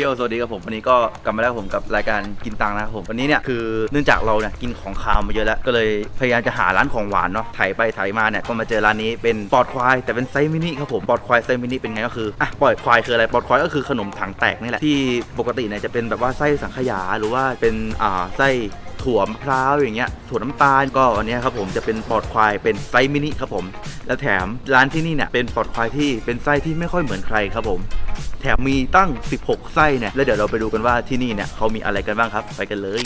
โยสวัสดีครับผมวันนี้ก็กลับมาแล้วผมกับรายการกินตังนะครับผมวันนี้เนี่ยคือเนื่องจากเราเนี่ยกินของคาวมาเยอะแล้วก็เลยพยายามจะหาร้านของหวานเนาะไถไปไถมาเนี่ยก็มาเจอร้านนี้เป็นปอดควายแต่เป็นไซส์มินิครับผมปอดควายไซส์มินิเป็นไงก็คืออะปอดควายคืออะไรปอดควายก็คือขนมถังแตกนี่แหละที่ปกติเนี่ยจะเป็นแบบว่าไส้สังขยาหรือว่าเป็นอ่าไส้ถั่วมะพร้าวอย่างเงี้ยถั่วน้ำตาลก็วันนี้ครับผมจะเป็นปอดควายเป็นไซส์มินิครับผม และแถมร้านที่นี่เนี่ยเป็นปอดควายที่เป็นไส้ที่ไม่ค่อยเหมือนใครครับผม แถมมีตั้ง 16 ไส้เนี่ยแล้วเดี๋ยวเราไปดูกันว่าที่นี่เนี่ยเขามีอะไรกันบ้างครับ ไปกันเลย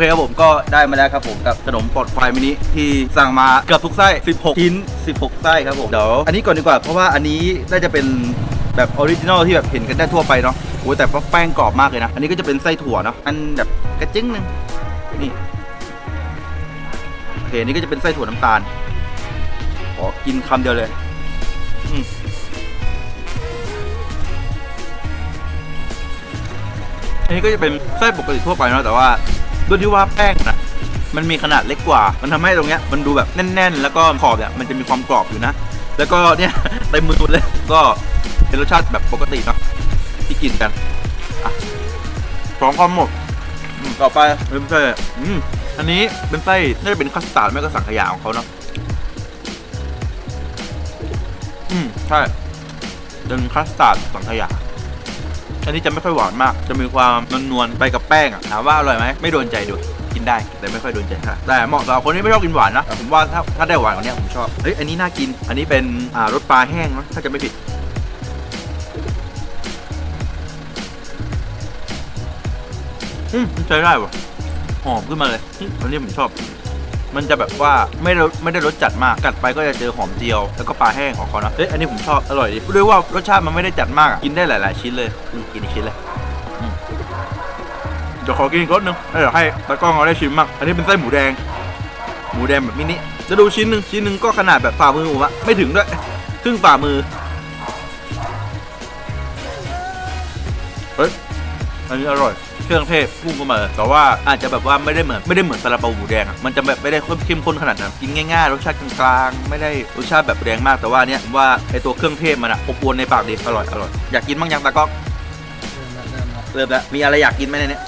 เคครับผมก็ได้มาแล้วครับผมกับขนมปอดควายมินิที่สั่งมาเกือบทุกไส้ 16ชิ้น 16 ไส้ครับผมเดี๋ยวอันนี้ก่อนดีกว่าเพราะว่าอันนี้น่าจะเป็นแบบออริจินอลที่แบบเห็นกันได้ทั่วไปเนาะโอ้แต่ว่าแป้งกรอบมากเลยนะ อันนี้ก็จะเป็นไส้ถั่วเนาะอันแบบกระจิ้งหนึงนี่โอเคอันนี่ก็จะเป็นไส้ถั่วน้ำตาลขอกินคำเดียวเลยอันนี้ก็จะเป็นไส้ปกติทั่วไปเนาะแต่ว่า ด้วยที่ว่าแป้งนะมันมีขนาดเล็กกว่า มันทำให้ตรงเนี้ยมันดูแบบแน่น ๆ แล้วก็ขอบเนี่ยมันจะมีความกรอบอยู่นะ แล้วก็เนี่ยเต็มมือเลยก็เป็นรสชาติแบบปกติเนาะที่กินกันพร้อมความหมดต่อไปเป็นไส้อืมอันนี้เป็นไส้น่าจะเป็นคัสตาร์ดไม่ก็สังขยาของเขาเนาะอืมใช่เป็นคัสตาร์ดสังขยา อันนี้จะไม่ค่อยหวานมาก จะมีความนวลๆไปกับแป้งอะถามว่าอร่อยไหมไม่โดนใจด้วยกินได้แต่ไม่ค่อยโดนใจเท่าไหร่แต่เหมาะสำหรับคนที่ไม่ชอบกินหวานนะแต่ผมว่าถ้าถ้าได้หวานกว่านี้ผมชอบเฮ้ยอันนี้น่ากิน อันนี้เป็นอ่ารสปลาแห้งนะถ้าจะไม่ผิดอืมใช้ได้ว่ะหอมขึ้นมาเลยอืมอันนี้ผมชอบ มันจะแบบว่าไม่ได้ไม่ได้รสจัดมากกัดไปก็จะเจอหอมเจียว แล้วก็ปลาแห้งของเขานะเอ้ยอันนี้ผมชอบอร่อยดีด้วยว่ารสชาติมันไม่ได้จัดมากอะกินได้หลาย ๆ ชิ้นเลยอืมกินอีกชิ้นเลยอืมเดี๋ยวขอกินอีกรสหนึงแล้วเดี๋ยวให้ตากล้องเราได้ชิมบ้างอันนี้เป็นไส้หมูแดง หมูแดงแบบมินิจะดูชิ้นหนึ่งชิ้นหนึ่งก็ขนาดแบบฝ่ามือผมอะไม่ถึงด้วยครึ่งฝ่ามือเฮ้ย อันนี้อร่อย เครื่องเทศพุ่งเข้ามาเลยแต่ว่าอาจจะแบบว่าไม่ได้เหมือนไม่ได้เหมือนซาลาเปาหมูแดงอะมันจะแบบไม่ได้เข้มข้นขนาดนั้นกินง่ายๆรสชาติกลางๆไม่ได้รสชาติแบบแรงมากแต่ว่าอันเนี้ยผมว่าไอตัวเครื่องเทศมันอะอบอวนในปากดีอร่อยอร่อยอยากกินบ้างยังตากล้องเริ่มละเริ่มละเริ่มแล้วมีอะไรอยากกินไหมในเนี้ย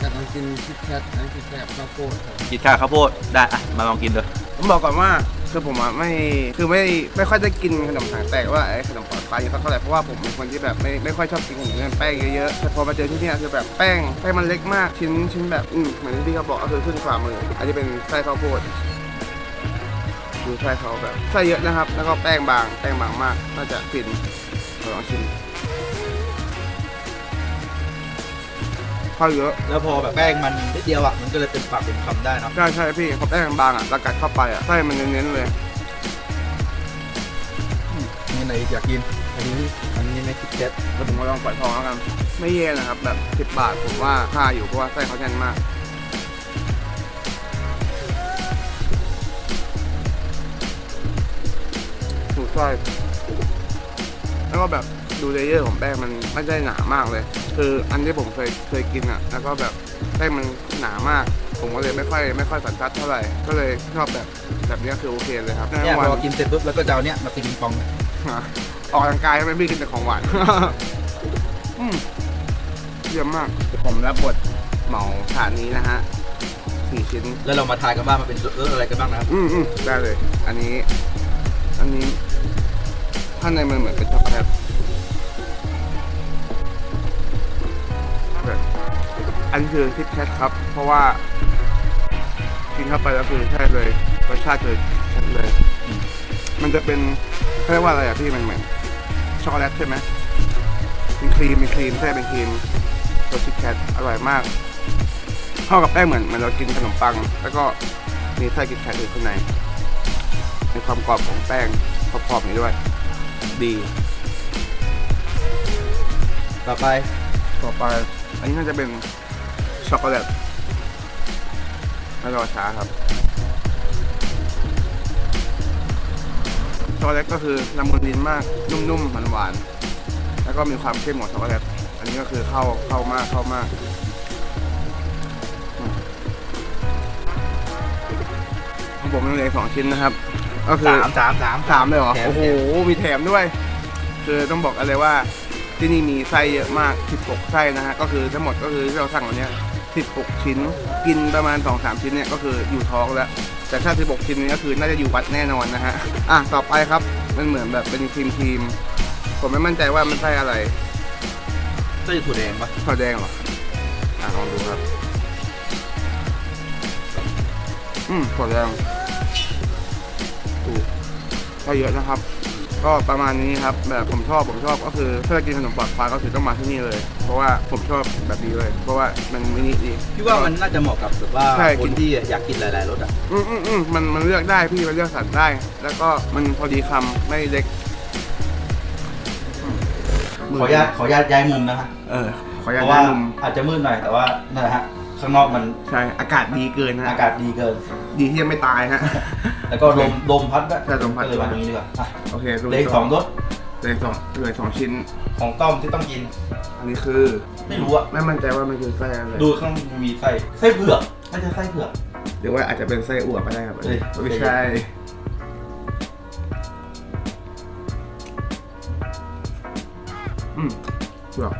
อยากลองกินคิดแคทอันนคิดแคทข้าวโพดครับกินข้าวข้าวโพดได้อะมาลองกินดูผมบอกก่อนว่าคือผมอะไม่คือไม่ไม่ค่อยได้กินขนมถังแตกว่าไอ้ขนมปลอดปลายเท่าไหร่เพราะว่าผมเป็นคนที่แบบไม่ไม่ค่อยชอบกินขนมที่มันแป้งเยอะๆแต่พอมาเจอที่เนี่ยคือแบบแป้งแป้งมันเล็กมากชิ้นชิ้นแบบอืมเหมือนที่พี่เขาบอกก็คือครึ่งฝ่ามืออันนี้เป็นไส้ข้าวโพดดูไส้เขาแบบไส้เยอะนะครับ แล้วก็แป้งบางแป้งบางมากน่าจะฟินขอลองชิม ข้าวเยอะแล้วพอแบบแป้งมันนิดเดียวอะมันก็เลยเป็นปากเป็นคำได้เนาะใช่ใช่พี่พอแป้งบางอะแล้วกัดเข้าไปอะไส้มันเน้นๆเลยนี่ไหนอยากกินอันนี้อันนี้ไม่คิดแคทแล้วผมก็ลองปล่อยทองแล้วกัน ไม่เย็นนะครับแบบสิบบาทผมว่าค่าอยู่เพราะว่าไส้เขาแน่นมากถูกไส้แล้วก็แบบ ดูเลเยอร์ของแป้งมันไม่ได้หนามากเลย คืออันที่ผมเคยเคยกินอะ แล้วก็แบบแป้งมันหนามาก ผมก็เลยไม่ค่อยไม่ค่อยสันทัดเท่าไหร่ ก็เลยชอบแบบแบบเนี้ยคือโอเคเลยครับเนี่ยวัพอกินเสร็จปุ๊บแล้วก็จะเอาเนี่ยมาตีปิงปอง ออกกำลังกายใช่ไหมพี่กินแต่ของหวานอืมเยี่ยมมาก ผมรับบทเหมาถาดนี้นะฮะสี่ชิ้น แล้วเรามาทายกันว่ามันเป็นรสอะไรกันบ้างนะครับ อืมอืมได้เลย อันนี้ อันนี้ข้างในมันเหมือนเป็นช็อกโกแลต อันนี้คือคิดแคทครับ เพราะว่ากินเข้าไปแล้วคือใช่เลยรสชาติคือแคทเลยอืมมันจะเป็นเขาเรียกว่าอะไรอะพี่มันเหมือนช็อกโกแลตใช่ไหมเป็นครีมเป็นครีมใช่เป็นครีมรสคิดแคทอร่อยมากเข้ากับแป้งเหมือนเหมือนเรากินขนมปัง แล้วก็มีไส้คิดแคทอยู่ข้างในมีความกรอบของแป้งขอบๆนี้ด้วย ดีต่อไปต่อไป อันนี้น่าจะเป็น ช็อกโกแลตไม่รอช้าครับ ช็อกโกแลตก็คือละมุนลิ้นมาก นุ่มๆหวานๆแล้วก็มีความเข้มของช็อกโกแลต อันนี้ก็คือเข้าเข้ามากเข้ามากอืมของผมมีเหลืออกสองชิ้นนะครับ ก็คือสามสามสามสามเลยเหรอแถมโอ้โห มีแถมด้วย คือต้องบอกอะไรว่าที่นี่มีไส้เยอะมาก 16 ไส้นะฮะ ก็คือทั้งหมดก็คือที่เราสั่งวันเนี้ย 16 ชิ้น กินประมาณ 2-3 ชิ้นเนี่ยก็คืออยู่ท้องแล้ว แต่ถ้า 16 ชิ้นนี้ก็คือน่าจะอยู่วัดแน่นอนนะฮะ อะ ต่อไปครับ มันเหมือนแบบเป็นครีมครีมๆผมไม่มั่นใจว่ามันไส้อะไรไส้ถั่วแดงปะถั่วแดงเหรอ อะลองดูครับ อืมถั่วแดงดูใช่เยอะนะครับ ก็ประมาณนี้ครับแบบผมชอบผมชอบก็คือถ้าจะกินขนมปลอดภัยก็คือต้องมาที่นี่เลย เพราะว่าผมชอบแบบนี้เลย เพราะว่ามันมินิดีพี่ว่ามันน่าจะเหมาะกับแบบว่าใช่คกิน นที่อยากกินหลายๆรสอะอืมอืมอืมมันมันเลือกได้พี่มันเลือกสรรได้ แล้วก็มันพอดีคำไม่เล็กขออนุญาตขออนุญาตย้ายมุมนะฮะเออขออนุเพญาตราะว่าแนะนอาจจะมืดหน่อยแต่ว่านั่นแหละฮะ ข้างนอกมันำใช่อากาศดีเกินนะอากาศดีเกิน ดีที่ยังไม่ตายฮะ แล้วก็ลมลมพัดด้วยใช่ลมพัด ก็เลยมาตรงนี้ดีกว่าอะโอเคเหลยสองรสเลยสองเลยสองชิ้น ของต้อมที่ต้องกิน อันนี้คือไม่รู้อะไม่มั่นใจว่ามันคือไส้อะไรดูข้างมีไส้ไส้เผือกน่าจะไส้เผือก หรือว่าอาจจะเป็นไส้อั่วก็ได้ครับเฮ้ย ไม่ใช่ อืมเผือก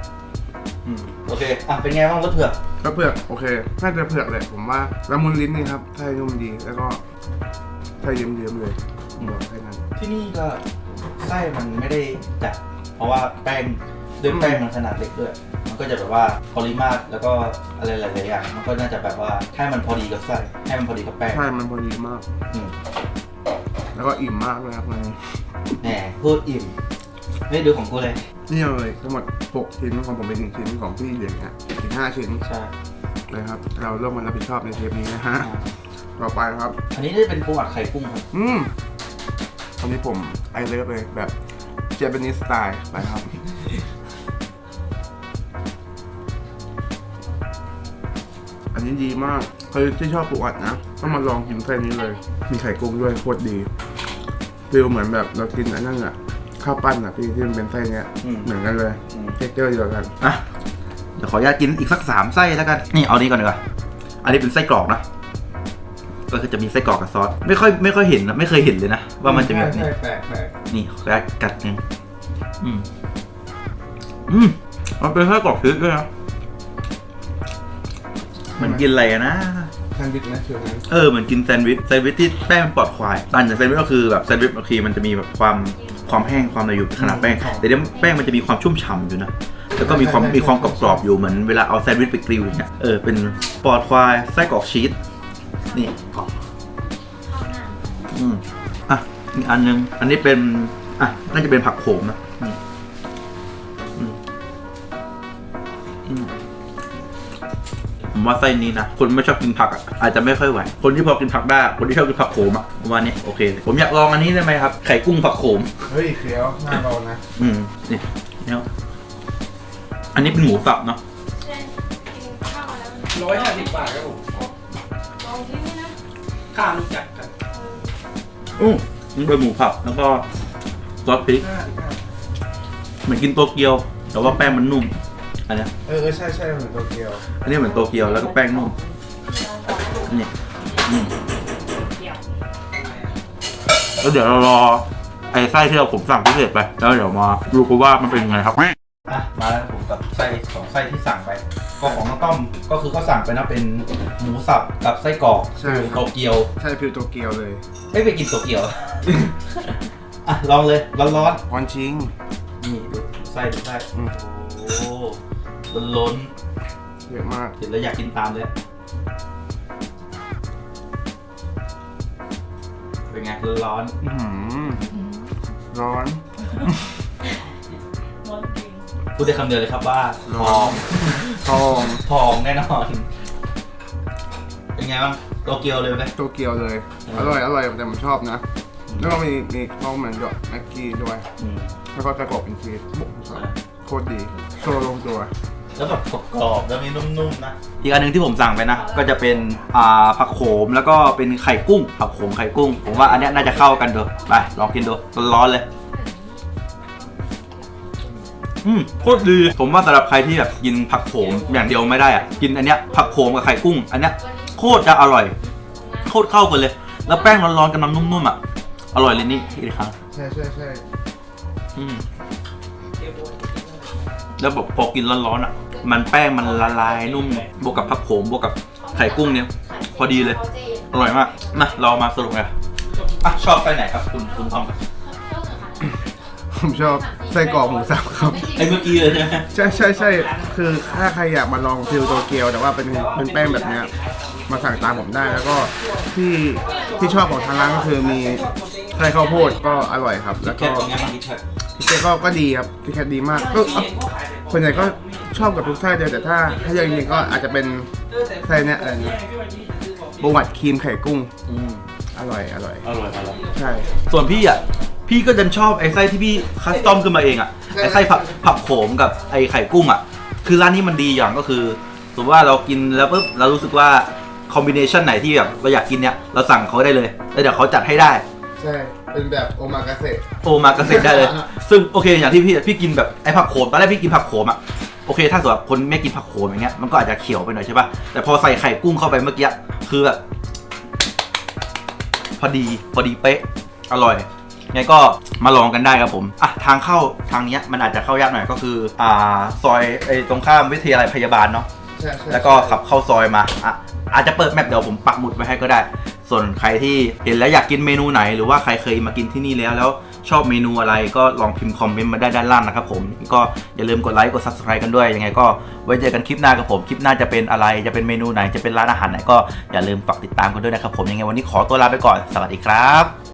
อืมโอเคอะเป็นไงบ้างรสเผือก ก็เผือกโอเคน่าจะเผือกแหละผมว่าละมุนลิ้นนี่ครับไส้นุ่มดีแล้วก็ไส้เยิ้มๆเลยบอกแค่นั้น ที่นี่ก็ไส้มันไม่ได้จัด เพราะว่าแป้งด้วยแป้งมันขนาดเล็กด้วย มันก็จะแบบว่าปริมาตรแล้วก็อะไรหลายๆอย่าง มันก็น่าจะแบบว่าให้มันพอดีกับไส้ให้มันพอดีกับแป้งใช่มันพอดีมากแล้วก็อิ่มมากเลยครับนายแหมพูดอิ่ม ไม่ดูของกูเลย นี่เลยทั้งหมด6ชิ้นของผมเป็นหนึ่งชิ้นของพี่เหรียญฮะ ห้าชิ้นใช่เลยครับ เราเร่วมกันรับผิดชอบในเทปนี้นะฮะต่อไปครับ อันนี้จะเป็นปูอัดไข่กุ้งครับ อืมอันนี้ผมไอเลิฟเลยแบบเจแปนิสสไตล์ไปครับ อันนี้ดีมากใครที่ชอบปูอัดนะต้องมาลองกินเส้นี้เลย มีไข่กุ้งด้วยโคตรดีฟีลเหมือนแบบเรากินอันนั้นอะข้าวปั้นอะที่ที่มันเป็นไส้เนี้ยเหมือนกันเลยเทคเจอร์เดียวกันอะ เดี๋ยวขออนุญาตกินอีกสักสามไส้แล้วกัน นี่เอานี้ก่อนดีกว่าอันนี้เป็นไส้กรอกนะก็คือจะมีไส้กรอกกับซอสไม่ค่อยไม่ค่อยเห็นนะไม่เคยเห็นเลยนะว่ามันจะมีแบบนี้ ใช่แปลกแปลกนี่ขออนุญาตกัดหนึ่งอืมอืมมันเป็นไส้กรอกชีสด้วยนะเหมันกินอะไรอะนะแซนด์วิชนะเชียวนะเออเหมือนกินแซนด์วิชแซนด์วิชที่แป้งปลอดควายต่างจากแซนด์วิชก็คือแบบแซนด์วิชบางทีมันจะมีแบบความความแห้งความอะไรอยู่ขนาดแป้ง แต่เดี๋ยวแป้งมันจะมีความชุ่มฉ่ำอยู่นะ แล้วก็มีความมีความกรอบๆอยู่เหมือนเวลาเอาแซนด์วิชไปกริลอย่างเงี้ยเออเป็นปลอดควายไส้กรอกชีสนี่กรอบอืมอะอีกอันนึง อันนี้เป็น อะน่าจะเป็นผักโขมนะนี่อืมอืมผมว่าไส้นี้นะ คนไม่ชอบกินผักอะอาจจะไม่ค่อยไหว คนที่พอกินผักได้ คนที่ชอบกินผักโขมอะผมว่านี่โอเคเลยผมอยากลองอันนี้ได้ไหมครับ ไข่กุ้งผักโขม เฮ้ยเขียวหน้าเรานะ อืมนี่เนี่ย อันนี้เป็นหมูสับเนาะร้อยห้าสิบบาทครับผมข้ามจัดกันอู้มันเป็นหมูผับแล้วก็ซอสพริกห้าสิบห้าเหมือนกินโตเกียว แต่ว่าแป้งมันนุ่ม อันเนี้ยเออเออใช่ใช่เหมือนโตเกียวอันนี้เหมือนโตเกียวแล้วก็แป้งนุ่มนี่อืมแล้วเดี๋ยวเรารอไอ้ไส้ที่เราผมสั่งพิเศษไป แล้วเดี๋ยวมาดูกันว่ามันเป็นยังไงครับ อะมาแล้วผมกับไส้สองไส้ที่สั่งไป ก็ของน้องต้อมก็คือเขาสั่งไปนะเป็นหมูสับกับไส้กรอกใช่ โตเกียวใช่ฟิลโตเกียวเลยไม่ไปกินโตเกียว อะลองเลยร้อนคอนชิง ๆนี่ดูไส้ดูไส้อืม โอ้ล้นล้นเยอะมาก ๆเห็นแล้วอยากกินตามเลยเป็นไงร้อนอื้อหือร้อนๆ พูดได้คำเดียวเลยครับว่าทร้อองนทองทองแน่นอน เป็นไงบ้างโตเกียวเลยไหมโตเกียวเลยอืมอร่อยอร่อยแต่ผมชอบนะ แล้วก็มีมีข้าวมันดอกแม็กกี้ด้วยอืมแล้วก็จะกรอบเป็นชีสบุกอะโคตรดีโชว์ลงตัวแล้วแบบกรอบๆแล้วมีนุ่มๆนะ อีกอันหนึ่งที่ผมสั่งไปนะ ก็จะเป็นอ่าผักโขมแล้วก็เป็นไข่กุ้ง ผักโขมไข่กุ้ง ผมว่าอันเนี้ยน่าจะเข้ากันดูไปลองกินดูร้อนๆเลย อืมโคตรดี ผมว่าสำหรับใครที่แบบกินผักโขมอย่างเดียวไม่ได้อะกินอันเนี้ยผักโขมกับไข่กุ้ง อันเนี้ยโคตรจะอร่อย โคตรเข้ากันเลย แล้วแป้งร้อนๆกับน้ำนุ่มๆอะ อร่อยเลยนี่อีกครั้งใช่ใช่ใช่อืมแล้วแบบพอกินร้อนๆอะ มันแป้งมันละลายนุ่ม บวกกับผักโขมบวกกับไข่กุ้งเนี่ย พอดีเลย อร่อยมาก มาเรามาสรุปกันอะชอบไปไหนครับคุณคุณทอมครับ ผมชอบไส้กรอกหมูสับครับ ไอ้เมื่อกี้เลยใช่ไหมใช่ใช่ใช่คือถ้าใครอยากมาลองฟิลโตเกียว แต่ว่าเป็นเป็นแป้งแบบเนี้ยมาสั่งตามผมได้แล้วก็ที่ที่ชอบของทางร้านก็คือมีไส้ข้าวโพดก็อร่อยครับ แล้วแค่ก็ตรงนี้มันคิดเถอะพี่เจก็ก็ดีครับพี่แคทดีมากก็เอ้าคนใหญ่ก็ชอบกับทุกไส้เลยแต่ถ้าถ้าอย่างจริงๆก็อาจจะเป็นไส้เนี้ยอะไรนะบวัดครีมไข่กุ้ง อืมอร่อยอร่อย อร่อยอร่อย ใช่ ส่วนพี่อะ พี่ก็ดันชอบไอ้ไส้ที่พี่คัสตอมขึ้นมาเองอะไอ้ไส้ผักผักโขมกับไอ้ไข่กุ้งอะ คือร้านนี้มันดีอย่างก็คือสมมติว่าเรากินแล้วปุ๊บเรารู้สึกว่าคอมบิเนชันไหนที่แบบเราอยากกินเนี่ยเราสั่งเขาได้เลยแล้วเดี๋ยวเขาจัดให้ได้ใช่เป็นแบบโอมากาเสะโอมาเกษตรได้เลย ซึ่งโอเคอย่างที่พี่พี่กินแบบไอ้ผักโขมตอนแรกพี่กินผักโขมอะโอเคถ้าสำหรับคนไม่กินผักโขมอย่างเงี้ยมันก็อาจจะเขียวไปหน่อยใช่ป่ะแต่พอใส่ไข่กุ้งเข้าไปเมื่อกี้คือแบบพอดีพอดีเป๊ะอร่อย ไงก็มาลองกันได้ครับผมอะทางเข้าทางเนี้ยมันอาจจะเข้ายากหน่อยก็คืออ่าซอยไอ้ตรงข้ามวิทยาลัยพยาบาลเนาะใช่ใช่แล้วก็ขับเข้าซอยมาอะอาจจะเปิดแมปเดี๋ยวผมปักหมุดไว้ให้ก็ได้ ส่วนใครที่เห็นแล้วอยากกินเมนูไหน หรือว่าใครเคยมากินที่นี่แล้วแล้วชอบเมนูอะไรก็ลองพิมพ์คอมเมนต์มาได้ด้านล่างนะครับผม ก็อย่าลืมกดไลค์กด subscribe กันด้วย ยังไงก็ไว้เจอกันคลิปหน้ากับผม คลิปหน้าจะเป็นอะไรจะเป็นเมนูไหนจะเป็นร้านอาหารไหนก็อย่าลืมฝากติดตามกันด้วยนะครับผมยังไงวันนี้ขอตัวลาไปก่อนสวัสดีครับ